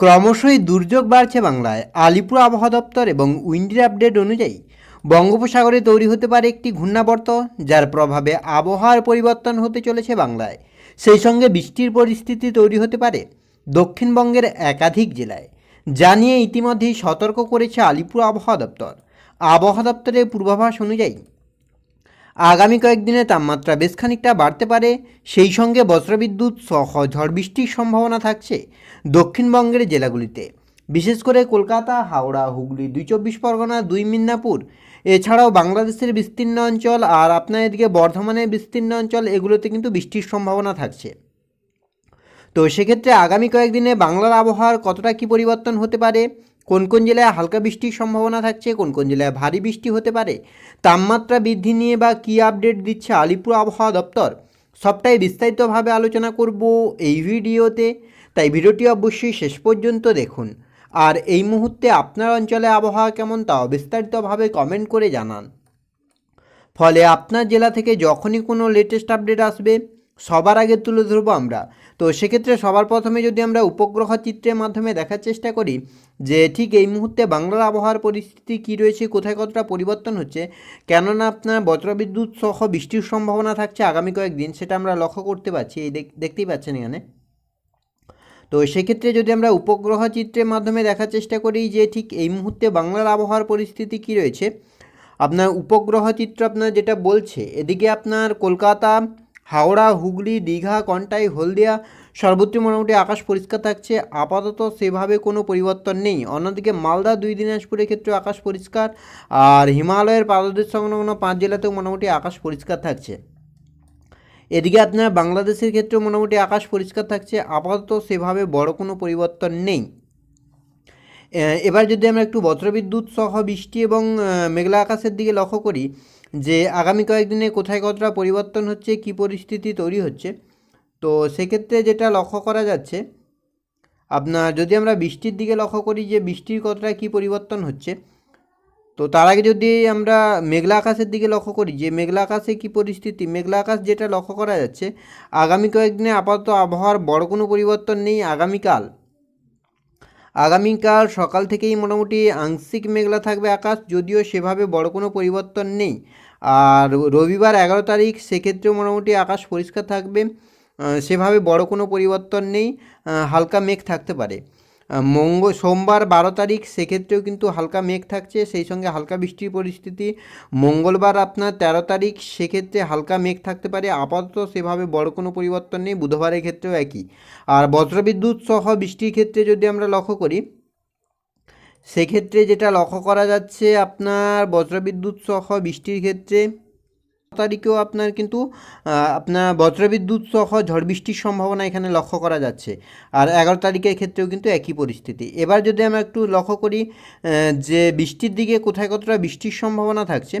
ক্রমশই দুর্যোগ বাড়ছে বাংলায়। আলিপুর আবহাওয়া দপ্তর এবং উইন্ডির আপডেট অনুযায়ী বঙ্গোপসাগরে তৈরি হতে পারে একটি ঘূর্ণাবর্ত, যার প্রভাবে আবহাওয়ার পরিবর্তন হতে চলেছে বাংলায়। সেই সঙ্গে বৃষ্টির পরিস্থিতি তৈরি হতে পারে দক্ষিণবঙ্গের একাধিক জেলায়। যা নিয়ে ইতিমধ্যেই সতর্ক করেছে আলিপুর আবহাওয়া দপ্তর। আবহাওয়া দপ্তরের পূর্বাভাস অনুযায়ী আগামী কয়েকদিনে তাপমাত্রা বেশ খানিকটা বাড়তে পারে। সেই সঙ্গে বজ্রবিদ্যুৎ সহ ঝড় বৃষ্টির সম্ভাবনা থাকছে দক্ষিণবঙ্গের জেলাগুলিতে। বিশেষ করে কলকাতা, হাওড়া, হুগলি, দুই চব্বিশ পরগনা, দুই মিদনাপুর। এছাড়াও বাংলাদেশের বিস্তীর্ণ অঞ্চল আর আপনার এদিকে বর্ধমানের বিস্তীর্ণ অঞ্চল, এগুলোতে কিন্তু বৃষ্টির সম্ভাবনা থাকছে। তো সেক্ষেত্রে আগামী কয়েকদিনে বাংলার আবহাওয়ার কতটা কী পরিবর্তন হতে পারে কোন কোন জেলায় হালকা বৃষ্টির সম্ভাবনা থাকছে, কোন কোন জেলায় ভারী বৃষ্টি হতে পারে, তাপমাত্রা বৃদ্ধি নিয়ে বা কী আপডেট দিচ্ছে আলিপুর আবহাওয়া দপ্তর, সবটাই বিস্তারিতভাবে আলোচনা করব এই ভিডিওতে। তাই ভিডিওটি অবশ্যই শেষ পর্যন্ত দেখুন। আর এই মুহূর্তে আপনার অঞ্চলে আবহাওয়া কেমন তাও বিস্তারিতভাবে কমেন্ট করে জানান। ফলে আপনার জেলা থেকে যখনই কোনো লেটেস্ট আপডেট আসবে সবার আগে তুলে ধরবো আমরা। তো সেক্ষেত্রে সবার প্রথমে যদি আমরা উপগ্রহ চিত্রের মাধ্যমে দেখার চেষ্টা করি যে ঠিক এই মুহূর্তে বাংলার আবহাওয়ার পরিস্থিতি কী রয়েছে, কোথায় কতটা পরিবর্তন হচ্ছে, কেননা আপনার বজ্রবিদ্যুৎ সহ বৃষ্টির সম্ভাবনা থাকছে আগামী কয়েকদিন, সেটা আমরা লক্ষ্য করতে পারছি, এই দেখ- দেখতেই পাচ্ছেন এখানে। তো সেক্ষেত্রে যদি আমরা উপগ্রহ চিত্রের মাধ্যমে দেখার চেষ্টা করি যে ঠিক এই মুহূর্তে বাংলার আবহাওয়ার পরিস্থিতি কী রয়েছে, আপনার উপগ্রহ চিত্র আপনার যেটা বলছে, এদিকে আপনার কলকাতা হাওড়া, হুগলি, দীঘা, কন্টাই, হলদিয়া সর্বত্র মোটামুটি আকাশ পরিষ্কার থাকছে। আপাতত সেভাবে কোনো পরিবর্তন নেই। অন্যদিকে মালদা, দুই দিনাজপুরের ক্ষেত্রে আকাশ পরিষ্কার। আর হিমালয়ের পাদদেশ সংলগ্ন পাঁচ জেলাতেও মোটামুটি আকাশ পরিষ্কার থাকছে। এদিকে আপনার বাংলাদেশের ক্ষেত্রেও মোটামুটি আকাশ পরিষ্কার থাকছে। আপাতত সেভাবে বড় কোনো পরিবর্তন নেই। এবার যদি আমরা একটু বজ্রবিদ্যুৎ সহ বৃষ্টি এবং মেঘলা আকাশের দিকে লক্ষ্য করি যে আগামী কয়েকদিনে কোথায় কতটা পরিবর্তন হচ্ছে, কী পরিস্থিতি তৈরি হচ্ছে। তো সেক্ষেত্রে যেটা লক্ষ্য করা যাচ্ছে, আপনার যদি আমরা বৃষ্টির দিকে লক্ষ্য করি যে বৃষ্টির কতটা কী পরিবর্তন হচ্ছে, তো তার আগে যদি আমরা মেঘলা আকাশের দিকে লক্ষ্য করি যে মেঘলা আকাশে কী পরিস্থিতি, মেঘলা আকাশ যেটা লক্ষ্য করা যাচ্ছে, আগামী কয়েকদিনে আপাতত আবহাওয়ার বড় কোনো পরিবর্তন নেই আগামীকাল। আগামীকাল সকাল থেকেই মোটামুটি আংশিক মেঘলা থাকবে আকাশ, যদিও সেভাবে বড় কোনো পরিবর্তন নেই। আর রবিবার এগারো তারিখ সেক্ষেত্রেও মোটামুটি আকাশ পরিষ্কার থাকবে। সেভাবে বড় কোনো পরিবর্তন নেই। হালকা মেঘ থাকতে পারে। মঙ্গ, সোমবার বারো তারিখ, সেক্ষেত্রেও কিন্তু হালকা মেঘ থাকছে, সেই সঙ্গে হালকা বৃষ্টির পরিস্থিতি। মঙ্গলবার আপনার তেরো তারিখ, সেক্ষেত্রে হালকা মেঘ থাকতে পারে, আপাতত সেভাবে বড় কোনো পরিবর্তন নেই, বুধবারের ক্ষেত্রেও একই। আর বজ্রবিদ্যুৎ সহ বৃষ্টির ক্ষেত্রে যদি আমরা লক্ষ্য করি, সেক্ষেত্রে যেটা লক্ষ্য করা যাচ্ছে আপনার বজ্রবিদ্যুৎ সহ বৃষ্টির ক্ষেত্রে তারিখেও আপনার কিন্তু আপনার বজ্রবিদ্যুৎ সহ ঝড় বৃষ্টির সম্ভাবনা এখানে লক্ষ্য করা যাচ্ছে। আর এগারো তারিখের ক্ষেত্রেও কিন্তু একই পরিস্থিতি। এবার যদি আমরা একটু লক্ষ্য করি যে বৃষ্টির দিকে কোথায় কতটা বৃষ্টির সম্ভাবনা থাকছে,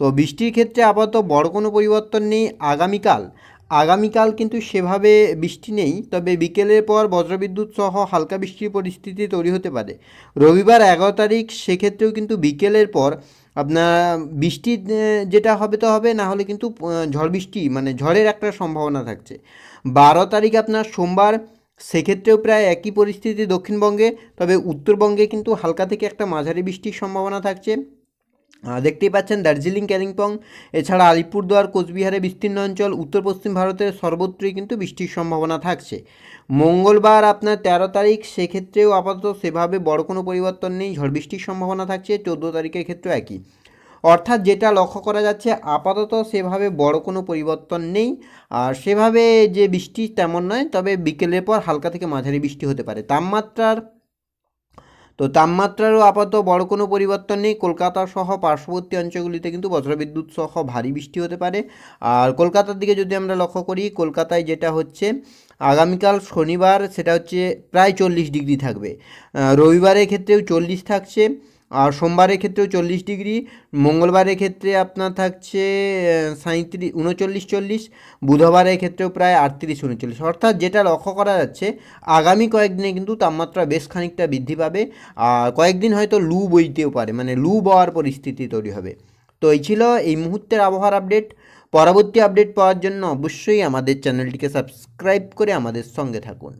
তো বৃষ্টির ক্ষেত্রে আপাতত বড় কোনো পরিবর্তন নেই আগামীকাল। আগামীকাল কিন্তু সেভাবে বৃষ্টি নেই, তবে বিকেলের পর বজ্রবিদ্যুৎ সহ হালকা বৃষ্টির পরিস্থিতি তৈরি হতে পারে। রবিবার এগারো তারিখ, সেক্ষেত্রেও কিন্তু বিকেলের পর আপনার বৃষ্টি যেটা হবে তো হবে, না হলে কিন্তু ঝড় বৃষ্টি মানে ঝড়ের একটা সম্ভাবনা থাকছে। বারো তারিখ আপনার সোমবার, সেক্ষেত্রেও প্রায় একই পরিস্থিতি দক্ষিণবঙ্গে, তবে উত্তরবঙ্গে কিন্তু হালকা থেকে একটা মাঝারি বৃষ্টির সম্ভাবনা থাকছে। দেখতেই পাচ্ছেন দার্জিলিং কালিম্পং এছাড়া আলিপুরদুয়ার, কোচবিহারে বিস্তীর্ণ অঞ্চল উত্তর পশ্চিম ভারতের সর্বত্রই কিন্তু বৃষ্টির সম্ভাবনা থাকছে। মঙ্গলবার আপনার তেরো তারিখ, সেক্ষেত্রেও আপাতত সেভাবে বড় কোনো পরিবর্তন নেই, ঝড় বৃষ্টির সম্ভাবনা থাকছে, চোদ্দ তারিখের ক্ষেত্রেও একই। অর্থাৎ যেটা লক্ষ্য করা যাচ্ছে, আপাতত সেভাবে বড় কোনো পরিবর্তন নেই, আর সেভাবে যে বৃষ্টি তেমন নয়, তবে বিকেলের পর হালকা থেকে মাঝারি বৃষ্টি হতে পারে। তাপমাত্রার তো তাপমাত্রারও আপাতত বড় কোনো পরিবর্তন নেই। কলকাতা সহ পার্শ্ববর্তী অঞ্চলগুলিতে কিন্তু বজ্রবিদ্যুৎ সহ ভারী বৃষ্টি হতে পারে। আর কলকাতার দিকে যদি আমরা লক্ষ্য করি, কলকাতায় যেটা হচ্ছে, আগামীকাল শনিবার সেটা হচ্ছে প্রায় চল্লিশ ডিগ্রি থাকবে। রবিবারের ক্ষেত্রেও চল্লিশ থাকছে। সোমবারের ক্ষেত্রেও চল্লিশ ডিগ্রি, মঙ্গলবারের ক্ষেত্রে আপনার থাকছে সাঁত্রিশ উনচল্লিশ চল্লিশ, বুধবারের ক্ষেত্রেও প্রায় আটত্রিশ, উনচল্লিশ। অর্থাৎ যেটা লক্ষ্য করা যাচ্ছে, আগামী কয়েকদিনে কিন্তু তাপমাত্রা বেশ খানিকটা বৃদ্ধি পাবে। আর কয়েকদিন হয়তো লু বইতেও পারে মানে লু বওয়ার পরিস্থিতি তৈরি হবে। তো এই ছিল এই মুহূর্তের আবহাওয়ার আপডেট। পরবর্তী আপডেট পাওয়ার জন্য অবশ্যই আমাদের চ্যানেলটিকে সাবস্ক্রাইব করে আমাদের সঙ্গে থাকুন।